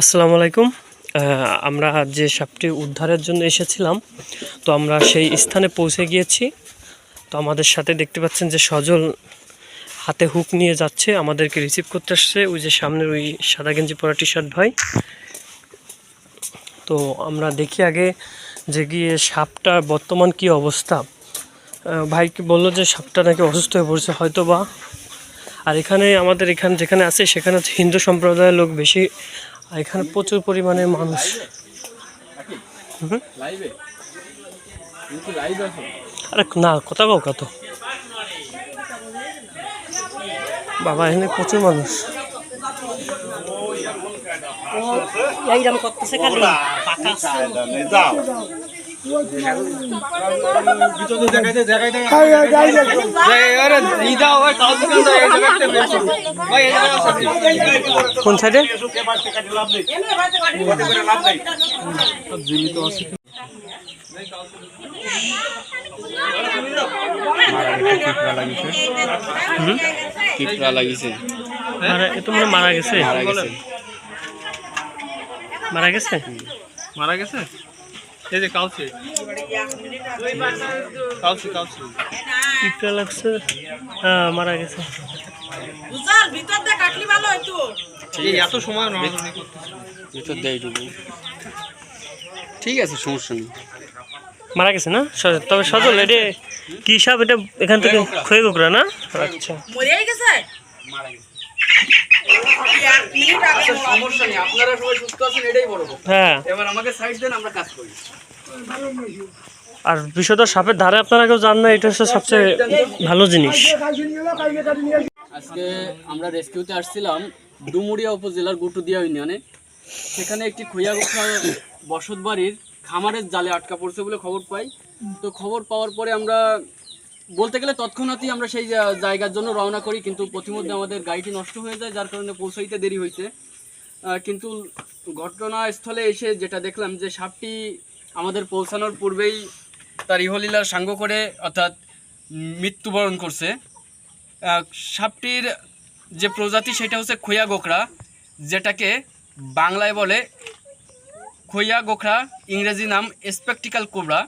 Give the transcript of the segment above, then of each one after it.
আসসালামু আলাইকুম। আমরা যে সাপটি উদ্ধারের জন্য এসেছিলাম, তো আমরা সেই স্থানে পৌঁছে গিয়েছি। তো আমাদের সাথে দেখতে পাচ্ছেন যে সজল হাতে হুক নিয়ে যাচ্ছে, আমাদেরকে রিসিভ করতে আসছে। ওই যে সামনের ওই সাদা গেঞ্জি পরা টি শার্ট ভাই। তো আমরা দেখি আগে যে গিয়ে সাপটার বর্তমান কি অবস্থা। ভাই কি বলল যে সাপটা নাকি অসুস্থ হয়ে পড়ছে হয়তো বা আর এখানে আমাদের এখানে যেখানে আছে, সেখানে হিন্দু সম্প্রদায়ের লোক বেশি আর এখানে প্রচুর পরিমাণে মানুষ। লাইভে তুমি কি লাইভ আছো আরে না কথা কাউ কত বাবা এখানে প্রচুর মানুষ। এইরকম করতেছে খালি। পাকা কোন সাইডে জীবিত আছে টিপরা লাগিছে গেছে। মারা গেছে? মারা গেছে? এই যে লাগছে। হ্যাঁ মারা গেছে। বুঝার ভিতর দিয়ে কাটলি ভালো হইতো। এই এত সময় নড়াচড়ি করতেছে। ভিতর দেয় ঠিক আছে সমস্যা নেই। মারা গেছে না? তবে সজল এটা কি সাপ? এটা এখান থেকে খয়ে গোকরা না? আচ্ছা। মরেই গেছে? সমস্যা নেই। আপনারা সবাই সুস্থ আছেন এটাই বড় হ্যাঁ। এবার আমাকে সাইড দেন আমরা কাজ করি। আর বিষয়টা সাপের ধারে আপনারা কেউ জান না এটা হচ্ছে সবচেয়ে ভালো জিনিস। আজকে আমরা রেস্কিউতে আসছিলাম ডুমুরিয়া উপজেলার গুটুদিয়া ইউনিয়নে। সেখানে একটি খৈয়াগোখা বসত বাড়ির খামারের জালে আটকা পড়ছে বলে খবর পাই। তো খবর পাওয়ার পরে আমরা বলতে গেলে তৎক্ষণাৎই আমরা সেই জায়গার জন্য রওনা করি, কিন্তু পথিমধ্যে আমাদের গাড়িটি নষ্ট হয়ে যায়, যার কারণে পৌঁছাইতে দেরি হয়েছে কিন্তু ঘটনাস্থলে এসে যেটা দেখলাম যে সাপটি আমাদের পৌঁছানোর পূর্বেই তার ইহলীলার সাঙ্গ করে, অর্থাৎ মৃত্যুবরণ করছে। সাপটির যে প্রজাতি, সেটা হচ্ছে খৈয়া গোখরা, যেটাকে বাংলায় বলে খৈয়া গোখরা, ইংরেজি নাম স্পেকটিক্যাল কোবরা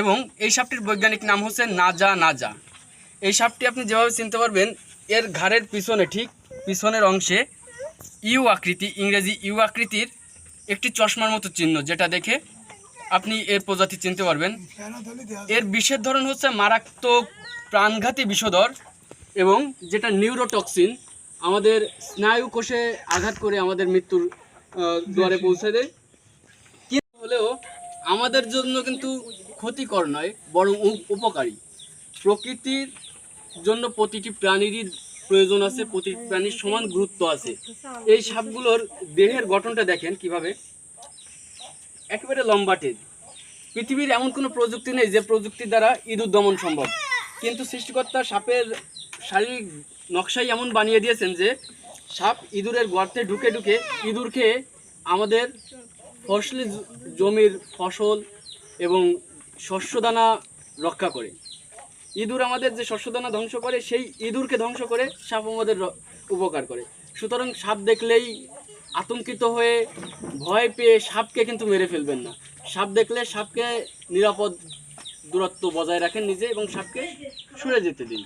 এবং এই সাপটির বৈজ্ঞানিক নাম হচ্ছে নাজা নাজা। এই সাপটি আপনি যেভাবে চিনতে পারবেন, এর ঘাড়ের পিছনে ঠিক পিছনের অংশে ইউ আকৃতি, ইংরেজি ইউ আকৃতির একটি চশমার মতো চিহ্ন, যেটা দেখে আপনি এর প্রজাতি চিনতে পারবেন। এর বিষের ধরন হচ্ছে মারাত্মক প্রাণঘাতী বিষধর এবং যেটা নিউরোটক্সিন, আমাদের স্নায়ু কোষে আঘাত করে আমাদের মৃত্যুর দুয়ারে পৌঁছে দেয়। কিন্তু হলেও আমাদের জন্য কিন্তু ক্ষতিকর নয়, বরং উপকারী। প্রকৃতির জন্য প্রতিটি প্রাণীরই প্রয়োজন আছে, প্রতিটি প্রাণীর সমান গুরুত্ব আছে। এই সাপগুলোর দেহের গঠনটা দেখেন কীভাবে। একেবারে লম্বাটে পৃথিবীর এমন কোনো প্রযুক্তি নেই যে প্রযুক্তির দ্বারা ইঁদুর দমন সম্ভব। কিন্তু সৃষ্টিকর্তা সাপের শারীরিক নকশাই এমন বানিয়ে দিয়েছেন যে, সাপ ইঁদুরের গর্তে ঢুকে ঢুকে ইঁদুর খেয়ে আমাদের ফসলি জমির ফসল এবং শস্যদানা রক্ষা করে। ইঁদুর আমাদের যে শস্যদানা ধ্বংস করে, সেই ইঁদুরকে ধ্বংস করে সাপ আমাদের উপকার করে। সুতরাং সাপ দেখলেই আতঙ্কিত হয়ে ভয় পেয়ে সাপকে কিন্তু মেরে ফেলবেন না। সাপ দেখলে সাপকে নিরাপদ দূরত্ব বজায় রাখেন নিজে এবং সাপকে সরে যেতে দিন।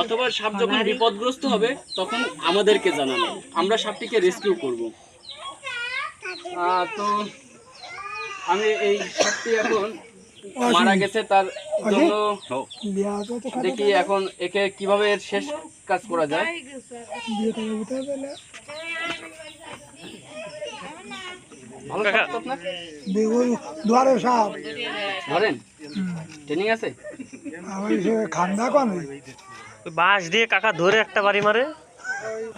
অথবা সাপ যখন বিপদগ্রস্ত হবে, তখন আমাদেরকে জানানো। আমরা সাপটিকে রেস্কিউ করব। তো আমি এই সাপটি এখন মারা গেছে তার জন্য দেখি এখন একে কীভাবে এর শেষ কাজ করা যায়? বাঁশ দিয়ে কাকা ধরে একটা বাড়ি মারে।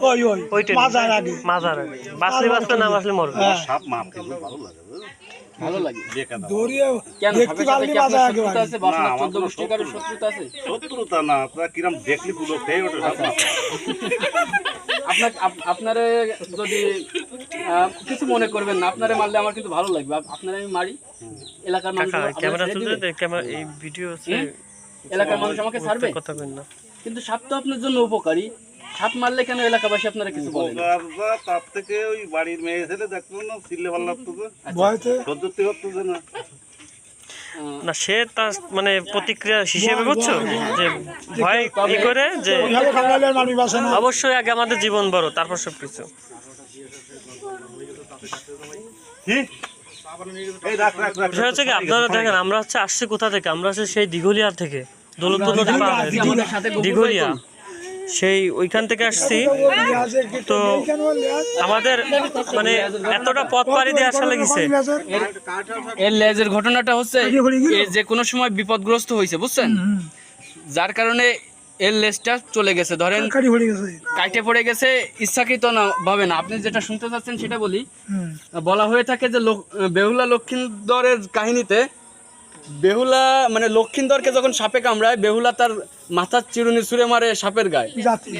ওই ওই ওইটা মাজার আগে। মাজার আগে। বাঁচলে না বাঁচলে মরবে। হ্যাঁ। ভালো লাগে দৌড়িয়ে কেন দেখতে সাপের পারলি মাজার আগে শত্রুতা আছে? বা আপনার চোদ্দ গোষ্ঠীর শত্রুতা আছে? শত্রুতা না আপনার কিরম দেখলি খেয়ে ওঠে আপনার আপনারে যদি কিছু মনে করবেন না আপনারে মারলে আমার কিন্তু ভালো লাগবে। আপ- আপনারে আমি মারি। এলাকার মানুষ ক্যামেরা ক্যামেরা এই ভিডিও এলাকার মানুষ আমাকে ছাড়বে? কথা না। কিন্তু সাপ তো আপনার জন্য উপকারী। সাপ মারলে কেন এলাকাবাসী আপনারা কিছু বলেন তার থেকে ওই বাড়ির মেয়ে ছেলে দেখতো না ভালো লাগতো যে সহ্যতে করতেছে না। না সে তার মানে প্রতিক্রিয়া হিসেবে বুঝছ? যে ভয় ই করে যে অবশ্যই আগে আমাদের জীবন বড় তারপর সব কিছু কি হচ্ছে কি আপনারা দেখেন আমরা হচ্ছে আসছি কোথা থেকে? আমরা হচ্ছে সেই দিঘলিয়া থেকে দৌলতপুর নদী পার দিঘলিয়া। সেই ওইখান থেকে আসছি। তো আমাদের মানে এতটা পথ পাড়ি দিয়ে আসা লেগেছে। এর লেজের ঘটনাটা হচ্ছে যে কোনো সময় বিপদগ্রস্ত হয়েছে বুঝছেন? যার কারণে এর লেজটা চলে গেছে। ধরেন কাটি পড়ে গেছে। কাইটে পড়ে গেছে ইচ্ছাকৃত না। ভাবে না আপনি যেটা শুনতে চাচ্ছেন সেটা বলি। বলা হয়ে থাকে যে লোক- বেহুলা লক্ষিন্দরের কাহিনীতে বেহুলা মানে লক্ষিন্দরকে যখন সাপে কামড়ায় বেহুলা তার মাথার চিরুনি ছুঁড়ে মারে সাপের গায়ে। জাতি।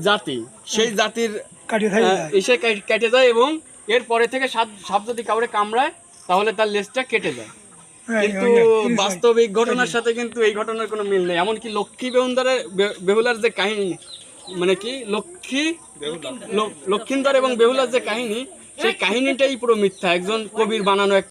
জাতি সেই জাতির এসে কেটে- যায় এবং এর পরে থেকে সাপ সাপ যদি কাউরে কামড়ায় তাহলে তার লেজটা কেটে যায়। কিন্তু বাস্তবিক ঘটনার সাথে কিন্তু এই ঘটনার কোনো মিল নেই। এমনকি লক্ষ্মী বেহুন্দারের বেহুলার যে কাহিনী মানে কি লক্ষ্মী লক- লক্ষিন্দর এবং বেহুলার যে কাহিনী সেই কাহিনীটাই পুরো মিথ্যা। একজন কবির বানানো এক